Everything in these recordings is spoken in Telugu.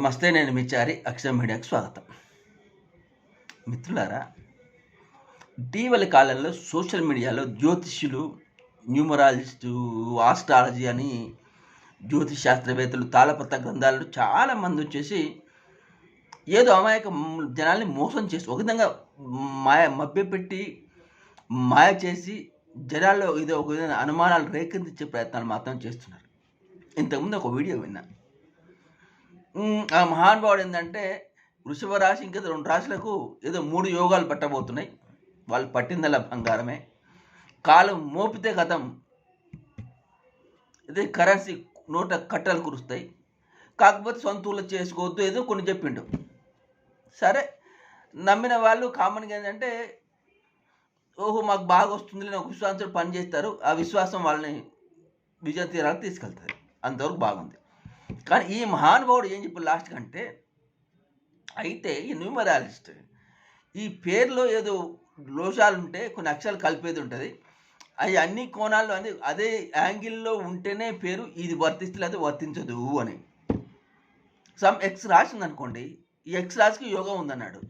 నమస్తే నేను మిచారి అక్షర మీడియాకు స్వాగతం. మిత్రులారా ఇటీవలి కాలంలో సోషల్ మీడియాలో జ్యోతిష్యులు న్యూమరాలజిస్టు ఆస్ట్రాలజీ అని జ్యోతిష్ శాస్త్రవేత్తలు తాళపత్ర గ్రంథాలు చాలామంది వచ్చేసి ఏదో అమాయక జనాల్ని మోసం చేసి ఒక విధంగా మాయ మభ్యపెట్టి మాయ చేసి జనాల్లో ఇది ఒక విధంగా అనుమానాలు రేకెత్తించే ప్రయత్నాలు మాత్రం చేస్తున్నారు. ఇంతకుముందు ఒక వీడియో విన్నా. ఆ మహానుభావుడు ఏంటంటే వృషభ రాశి ఇంకా రెండు రాశులకు ఏదో మూడు యోగాలు పట్టబోతున్నాయి. వాళ్ళు పట్టిందల్లా బంగారమే. కాలం మోపితే గతం ఇదే కరెన్సీ నోట కట్టలు కురుస్తాయి. కాకపోతే సొంతూళ్ళు చేసుకోవద్దు ఏదో కొన్ని చెప్పిండు. సరే నమ్మిన వాళ్ళు కామన్గా ఏంటంటే ఓహో మాకు బాగా వస్తుంది ఒక విశ్వాసంతో పని చేస్తారు. ఆ విశ్వాసం వాళ్ళని విజయ తీరాలకు తీసుకెళ్తారు. అంతవరకు బాగుంది. కానీ ఈ మహానుభావుడు ఏం చెప్పి లాస్ట్ కంటే అయితే ఈ న్యూమరాలిస్ట్ ఈ పేర్లో ఏదో లోషాలు ఉంటే కొన్ని అక్షరాలు కలిపేది ఉంటుంది. అవి అన్ని కోణాల్లో అనేది అదే యాంగిల్లో ఉంటేనే పేరు ఇది వర్తిస్తుంది వర్తించదు అని. సమ్ ఎక్స్ రాసింది అనుకోండి ఈ ఎక్స్ రాశికి యోగం ఉందన్నాడు.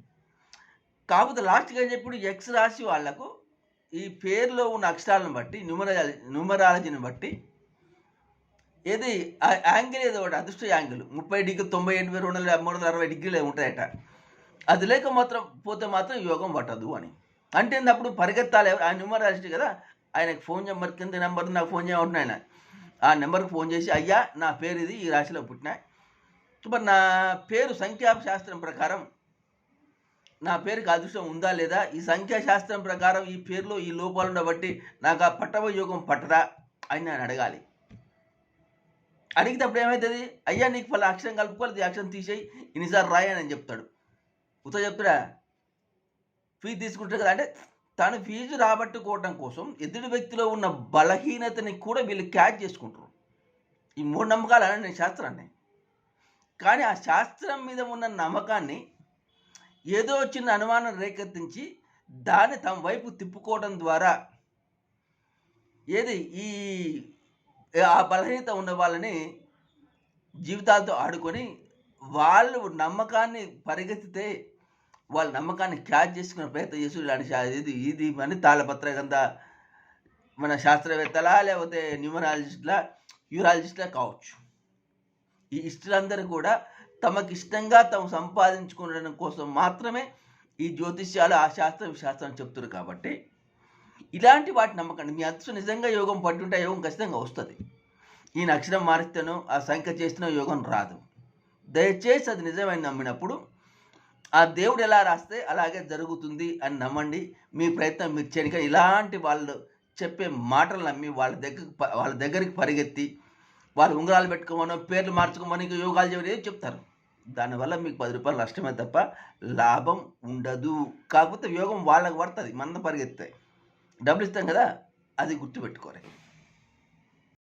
కాకపోతే లాస్ట్గా చెప్పిన ఎక్స్ రాశి వాళ్ళకు ఈ పేరులో ఉన్న అక్షరాలను బట్టి న్యూమరాలజీ న్యూమరాలజీని బట్టి ఏది? ఆ యాంగిల్ ఏదో ఒకటి అదృష్ట యాంగిల్. ముప్పై డిగ్రీ తొంభై ఎనిమిది రెండు వందల మూడు వందల అరవై డిగ్రీలు ఉంటాయట. అది లేక మాత్రం పోతే మాత్రం యోగం పట్టదు అని. అంటే అప్పుడు పరిగెత్తాలి ఆ నెంబర్ రాసి కదా. ఆయనకు ఫోన్ నెంబర్ కింద నెంబర్ నాకు ఫోన్ చేయమంటున్నా ఆయన. ఆ నెంబర్కి ఫోన్ చేసి అయ్యా నా పేరు ఇది ఈ రాశిలో పుట్టిన. మరి నా పేరు సంఖ్యాశాస్త్రం ప్రకారం నా పేరుకి అదృష్టం ఉందా లేదా? ఈ సంఖ్యాశాస్త్రం ప్రకారం ఈ పేరులో ఈ లోపాలు ఉండబట్టి నాకు ఆ పట్టవ యోగం పట్టదా? అని నేను అడగాలి. అడిగితే ఏమవుతుంది అయ్యా నీకు పలా అక్షరం కలుపుకోవాలి అక్షరం తీసేయి ఇన్నిసార్లు రాయని చెప్తాడు. ఉత చెప్తురా ఫీజు తీసుకుంటారు కదా అంటే తను ఫీజు రాబట్టుకోవడం కోసం ఎదుటి వ్యక్తిలో ఉన్న బలహీనతని కూడా వీళ్ళు క్యాచ్ చేసుకుంటారు. ఈ మూడు నమ్మకాలు అని నేను శాస్త్రాన్ని. కానీ ఆ శాస్త్రం మీద ఉన్న నమ్మకాన్ని ఏదో చిన్న అనుమానం రేకెత్తించి దాన్ని తమ వైపు తిప్పుకోవడం ద్వారా ఏది? ఈ ఆ బలహీనత ఉన్న వాళ్ళని జీవితాలతో ఆడుకొని వాళ్ళు నమ్మకాన్ని పరిగెత్తితే వాళ్ళ నమ్మకాన్ని క్యాచ్ చేసుకునే ప్రయత్నం చేసి ఇలాంటి ఇది ఇది అని తాళపత్ర కింద మన శాస్త్రవేత్తలా లేకపోతే న్యూమరాలజిస్ట్లా యూరాలజిస్ట్లా కావచ్చు. ఈ ఇష్టలందరూ కూడా తమకి ఇష్టంగా తాము సంపాదించుకోవడం కోసం మాత్రమే ఈ జ్యోతిష్యాలు ఆ శాస్త్రం శాస్త్రం చెప్తున్నారు కాబట్టి ఇలాంటి వాటి నమ్మకండి. మీ అదృష్టం నిజంగా యోగం పట్టుంటే ఆ యోగం ఖచ్చితంగా వస్తుంది. ఈయన అక్షరం మారిస్తేనో ఆ సంఖ్య చేస్తేనో యోగం రాదు. దయచేసి అది నిజమని నమ్మినప్పుడు ఆ దేవుడు ఎలా రాస్తే అలాగే జరుగుతుంది అని నమ్మండి. మీ ప్రయత్నం మీరు చేయని ఇలాంటి వాళ్ళు చెప్పే మాటలు నమ్మి వాళ్ళ దగ్గర వాళ్ళ దగ్గరికి పరిగెత్తి వాళ్ళు ఉంగరాలు పెట్టుకోమనో పేర్లు మార్చుకోమని యోగాలు చేయడం ఏదో చెప్తారు? దానివల్ల మీకు పది రూపాయలు నష్టమే తప్ప లాభం ఉండదు. కాకపోతే యోగం వాళ్ళకి పడుతుంది మంద పరిగెత్తాయి డబ్బులు ఇస్తాం కదా అది గుర్తుపెట్టుకోవాలి.